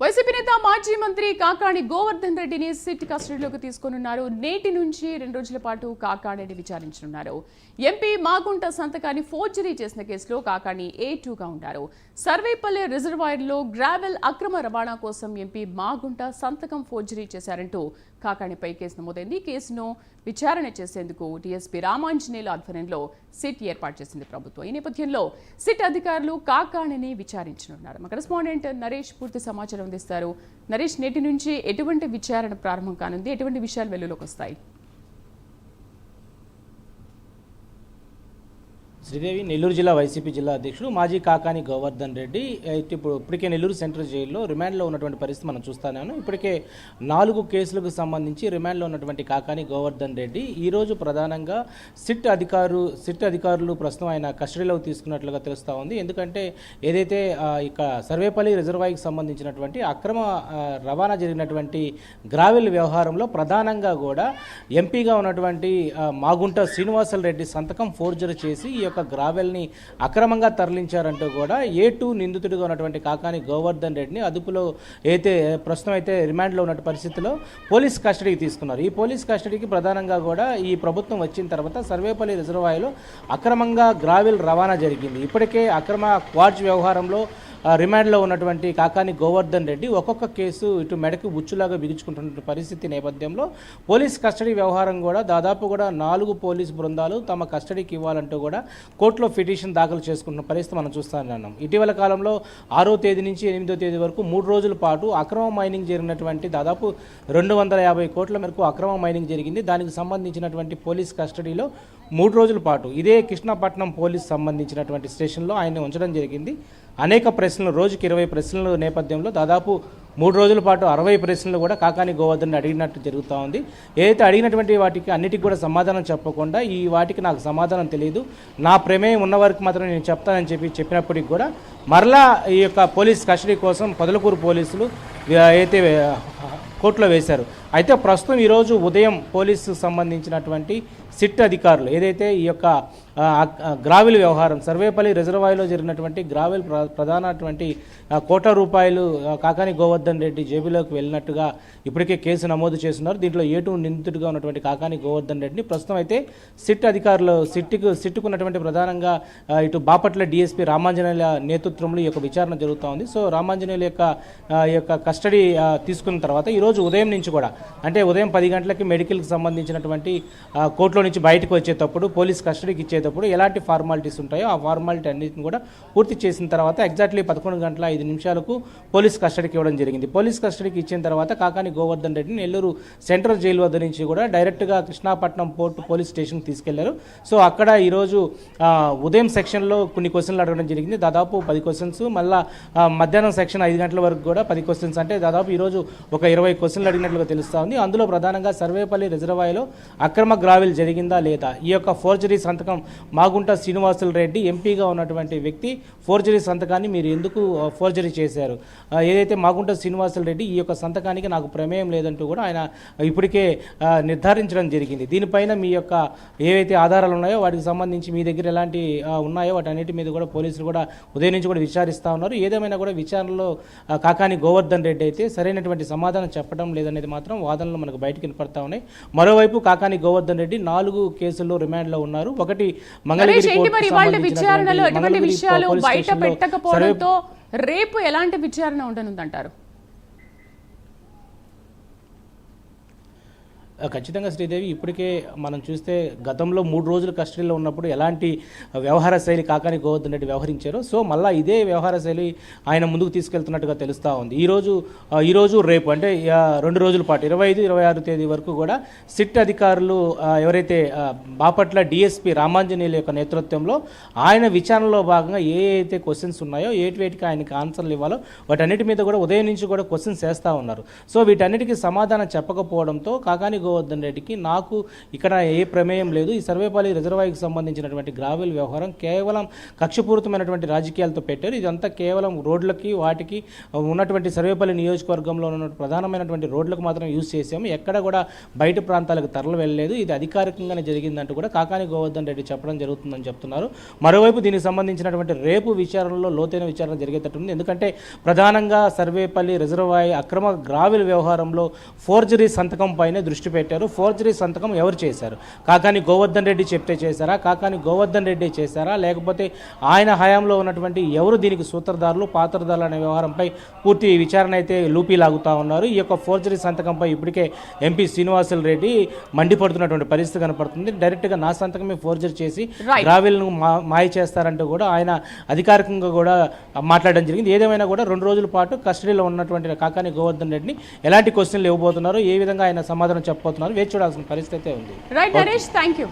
YCP నేత మాజీ మంత్రి కాకాణి గోవర్ధన్ రెడ్డిని సిట్ కస్టడీలోకి తీసుకున్నారు నేటి నుంచి రెండు రోజుల పాటు కాకాణిని విచారించనున్నారు. ఎంపీ మాగుంట సంతకాన్ని ఫోర్జరీ చేసిన కేసులో కాకాణి ఏ టూగా ఉన్నారు. సర్వేపల్లి రిజర్వాయర్లో గ్రావెల్ అక్రమ రవాణా కోసం ఎంపీ మాగుంట సంతకం ఫోర్జరీ చేశారంటూ కాకాణిపై కేసు నమోదైంది. కేసును విచారణ చేసేందుకు టీఎస్పీ రామాంజనేయుల ఆధ్వర్యంలో సిట్ ఏర్పాటు చేసింది ప్రభుత్వం. ఈ నేపథ్యంలో సిట్ అధికారులు కాకాణిని విచారించనున్నారు. మా కరెస్పాండెంట్ నరేష్ పూర్తి సమాచారం అందిస్తారు. నరేష్ నేటి నుంచి ఎటువంటి విచారణ ప్రారంభం కానుంది? ఎటువంటి విషయాలు వెలుగులోకి వస్తాయి? శ్రీదేవి నెల్లూరు జిల్లా వైసీపీ జిల్లా అధ్యక్షుడు మాజీ కాకాని గోవర్ధన్ రెడ్డి. అయితే ఇప్పుడు ఇప్పటికే నెల్లూరు సెంట్రల్ జైల్లో రిమాండ్లో ఉన్నటువంటి పరిస్థితి మనం చూస్తాను ఇప్పటికే నాలుగు కేసులకు సంబంధించి రిమాండ్లో ఉన్నటువంటి కాకాని గోవర్ధన్ రెడ్డి ఈరోజు ప్రధానంగా సిట్ అధికారు సిట్ అధికారులు ప్రస్తుతం ఆయన కస్టడీలో తీసుకున్నట్లుగా తెలుస్తూ ఉంది. ఎందుకంటే ఏదైతే ఇక సర్వేపల్లి రిజర్వాయర్కి సంబంధించినటువంటి అక్రమ రవాణా జరిగినటువంటి గ్రావెల్ వ్యవహారంలో ప్రధానంగా కూడా ఎంపీగా ఉన్నటువంటి మాగుంట శ్రీనివాసల్ రెడ్డి సంతకం ఫోర్జరీ చేసి ఈ యొక్క గ్రావెల్ని అక్రమంగా తరలించారంటూ కూడా ఏ టూ నిందితుడిగా ఉన్నటువంటి కాకాని గోవర్ధన్ రెడ్డిని అదుపులో అయితే ప్రస్తుతం అయితే రిమాండ్లో ఉన్న పరిస్థితిలో పోలీస్ కస్టడీకి తీసుకున్నారు. ఈ పోలీస్ కస్టడీకి ప్రధానంగా కూడా ఈ ప్రభుత్వం వచ్చిన తర్వాత సర్వేపల్లి రిజర్వాయర్లో అక్రమంగా గ్రావెల్ రవాణా జరిగింది. ఇప్పటికే అక్రమ క్వార్జ్ వ్యవహారంలో రిమాండ్లో ఉన్నటువంటి కాకాని గోవర్ధన్ రెడ్డి ఒక్కొక్క కేసు ఇటు మెడకు ఉచ్చులాగా బిగుచుకుంటున్న పరిస్థితి నేపథ్యంలో పోలీస్ కస్టడీ వ్యవహారం కూడా దాదాపు కూడా నాలుగు పోలీస్ బృందాలు తమ కస్టడీకి ఇవ్వాలంటూ కూడా కోర్టులో పిటిషన్ దాఖలు చేసుకుంటున్న పరిస్థితి మనం చూస్తున్నాం ఇటీవల కాలంలో ఆరో తేదీ నుంచి ఎనిమిదో తేదీ వరకు మూడు రోజుల పాటు అక్రమ మైనింగ్ జరిగినటువంటి దాదాపు రెండు వందల యాభై కోట్ల మేరకు అక్రమ మైనింగ్ జరిగింది. దానికి సంబంధించినటువంటి పోలీస్ కస్టడీలో మూడు రోజుల పాటు ఇదే కృష్ణపట్నం పోలీస్ సంబంధించినటువంటి స్టేషన్లో ఆయన ఉంచడం జరిగింది. అనేక ప్రశ్నలు రోజుకి ఇరవై ప్రశ్నల నేపథ్యంలో దాదాపు మూడు రోజుల పాటు అరవై ప్రశ్నలు కూడా కాకాని గోవర్ధన్ అడిగినట్టు జరుగుతూ ఉంది. ఏదైతే అడిగినటువంటి వాటికి అన్నిటికీ కూడా సమాధానం చెప్పకుండా ఈ వాటికి నాకు సమాధానం తెలియదు నా ప్రమేయం ఉన్న వరకు మాత్రం నేను చెప్తానని చెప్పి చెప్పినప్పటికి కూడా మరలా ఈ యొక్క పోలీస్ కస్టడీ కోసం పొదలకూరు పోలీసులు అయితే కోర్టులో వేశారు. అయితే ప్రస్తుతం ఈరోజు ఉదయం పోలీసు సంబంధించినటువంటి సిట్ అధికారులు ఏదైతే ఈ యొక్క గ్రావెల్ వ్యవహారం. సర్వేపల్లి రిజర్వాయర్లో జరిగినటువంటి గ్రావెల్ ప్ర ప్రధానటువంటి ఆ, కోట్ల రూపాయలు కాకాని గోవర్ధన్ రెడ్డి జేబులోకి వెళ్ళినట్టుగా ఇప్పటికే కేసు నమోదు చేస్తున్నారు. దీంట్లో ఏటు నిందితుడిగా ఉన్నటువంటి కాకాని గోవర్ధన్ రెడ్డిని ప్రస్తుతం అయితే సిట్ అధికారులు సిట్కు సిట్టుకున్నటువంటి ప్రధానంగా ఇటు బాపట్ల డిఎస్పీ రామాంజనేయుల నేతృత్వంలో ఈ యొక్క విచారణ జరుగుతూ ఉంది. సో రామాంజనేయుల యొక్క ఈ యొక్క కస్టడీ తీసుకున్న తర్వాత ఈరోజు ఉదయం నుంచి కూడా అంటే ఉదయం పది గంటలకి మెడికల్కి సంబంధించినటువంటి కోర్టులో నుంచి బయటకు వచ్చేటప్పుడు పోలీస్ కస్టడీకి చేసేటప్పుడు ఎలాంటి ఫార్మాలిటీస్ ఉంటాయో ఆ ఫార్మాలిటీ అన్నింటిని కూడా పూర్తి చేసిన తర్వాత ఎగ్జాక్ట్లీ పదకొండు గంటల ఐదు నిమిషాలకు పోలీస్ కస్టడీకి ఇవ్వడం జరిగింది. పోలీస్ కస్టడీకి ఇచ్చిన తర్వాత కాకాని గోవర్ధన్ రెడ్డిని నెల్లూరు సెంట్రల్ జైలు వద్ద నుంచి కూడా డైరెక్ట్గా కృష్ణాపట్నం పోర్టు పోలీస్ స్టేషన్కి తీసుకెళ్ళారు. సో అక్కడ ఈరోజు ఉదయం సెక్షన్లో కొన్ని క్వశ్చన్లు అడగడం జరిగింది. దాదాపు పది క్వశ్చన్స్ మళ్ళా మధ్యాహ్నం సెక్షన్ ఐదు గంటల వరకు కూడా పది క్వశ్చన్స్. అంటే దాదాపు ఈరోజు ఒక ఇరవై క్వశ్చన్లు అడిగినట్లుగా తెలుస్తూ ఉంది అందులో ప్రధానంగా సర్వేపల్లి రిజర్వాయర్లో అక్రమ గ్రావెల్ జరిగిందా లేదా? ఈ యొక్క ఫోర్జరీ సంతకం మాగుంట శ్రీనివాసులు రెడ్డి ఎంపీగా ఉన్నటువంటి వ్యక్తి ఫోర్జరీ సంతకాన్ని మీరు ఎందుకు ఫోర్జరీ చేశారు? ఏదైతే మాగుంట శ్రీనివాసులు రెడ్డి ఈ యొక్క సంతకానికి నాకు ప్రమేయం లేదంటూ కూడా ఆయన ఇప్పటికే నిర్ధారించడం జరిగింది. దీనిపైన మీ యొక్క ఏవైతే ఆధారాలు ఉన్నాయో వాటికి సంబంధించి మీ దగ్గర ఎలాంటి ఉన్నాయో వాటి అన్నిటి మీద కూడా పోలీసులు కూడా ఉదయం నుంచి కూడా విచారిస్తూ ఉన్నారు. ఏదేమైనా కూడా విచారణలో కాకాని గోవర్ధన్ రెడ్డి అయితే సరైనటువంటి సమాధానం చెప్పడం లేదనేది మాత్రం వాదనలు మనకు బయటకు వినపడతా ఉన్నాయి. మరోవైపు కాకాని గోవర్ధన్ రెడ్డి నాలుగు కేసుల్లో రిమాండ్లో ఉన్నారు. ఒకటి విచారణలో ఎటువంటి విషయాలు బయట పెట్టకపోవడంతో రేపు ఎలాంటి విచారణ ఉండనుందంటారు? ఖచ్చితంగా శ్రీదేవి ఇప్పటికే మనం చూస్తే గతంలో మూడు రోజులు కస్టడీలో ఉన్నప్పుడు ఎలాంటి వ్యవహార శైలి కాకాని గోవర్ధన్ రెడ్డి వ్యవహరించారో సో మళ్ళీ ఇదే వ్యవహార శైలి ఆయన ముందుకు తీసుకెళ్తున్నట్టుగా తెలుస్తూ ఉంది. ఈరోజు ఈరోజు రేపు అంటే రెండు రోజుల పాటు ఇరవై ఐదు ఇరవై ఆరు తేదీ వరకు కూడా సిట్ అధికారులు ఎవరైతే బాపట్ల డిఎస్పీ రామాంజనేయుల యొక్క నేతృత్వంలో ఆయన విచారణలో భాగంగా ఏ అయితే క్వశ్చన్స్ ఉన్నాయో ఏటివేటికి ఆయనకి ఆన్సర్లు ఇవ్వాలో వాటన్నిటి మీద కూడా ఉదయం నుంచి కూడా క్వశ్చన్స్ వేస్తూ ఉన్నారు. సో వీటన్నిటికీ సమాధానం చెప్పకపోవడంతో కాకాని గోవర్ధన్ రెడ్డికి నాకు ఇక్కడ ఏ ప్రమేయం లేదు. ఈ సర్వేపల్లి రిజర్వాయర్కి సంబంధించినటువంటి గ్రావెల్ వ్యవహారం కేవలం కక్షపూరితమైనటువంటి రాజకీయాలతో పెట్టారు. ఇదంతా కేవలం రోడ్లకి వాటికి ఉన్నటువంటి సర్వేపల్లి నియోజకవర్గంలో ఉన్న ప్రధానమైనటువంటి రోడ్లకు మాత్రం యూజ్ చేసాము ఎక్కడ కూడా బయట ప్రాంతాలకు తరలి వెళ్ళలేదు. ఇది అధికారికంగానే జరిగిందంటూ కూడా కాకాని గోవర్ధన్ రెడ్డి చెప్పడం జరుగుతుందని చెప్తున్నారు. మరోవైపు దీనికి సంబంధించినటువంటి రేపు విచారణలో లోతైన విచారణ జరిగేటట్టుంది. ఎందుకంటే ప్రధానంగా సర్వేపల్లి రిజర్వాయర్ అక్రమ గ్రావిల్ వ్యవహారంలో ఫోర్జరీ సంతకం పైనే దృష్టి పెట్టారు ఫోర్జరీ సంతకం ఎవరు చేశారు? కాకాని గోవర్ధన్ రెడ్డి చెప్తే చేశారా? కాకాని గోవర్ధన్ రెడ్డి చేశారా? లేకపోతే ఆయన హయాంలో ఉన్నటువంటి ఎవరు దీనికి సూత్రధారులు పాత్రధారులు అనే వ్యవహారంపై పూర్తి విచారణ అయితే లూపీ లాగుతా ఉన్నారు. ఈ యొక్క ఫోర్జరీ సంతకంపై ఇప్పటికే ఎంపీ శ్రీనివాసులు రెడ్డి మండిపడుతున్నటువంటి పరిస్థితి కనపడుతుంది. డైరెక్ట్గా నా సంతకమే ఫోర్జరీ చేసి మా మాయ చేస్తారంటూ కూడా ఆయన అధికారికంగా కూడా మాట్లాడడం జరిగింది. ఏదేమైనా కూడా రెండు రోజుల పాటు కస్టడీలో ఉన్నటువంటి కాకాని గోవర్ధన్ రెడ్డిని ఎలాంటి క్వశ్చన్లు ఇవ్వబోతున్నారు ఏ విధంగా ఆయన సమాధానం చెప్పబోతున్నారు వేచి చూడాల్సిన పరిస్థితి ఉంది. Right Naresh thank you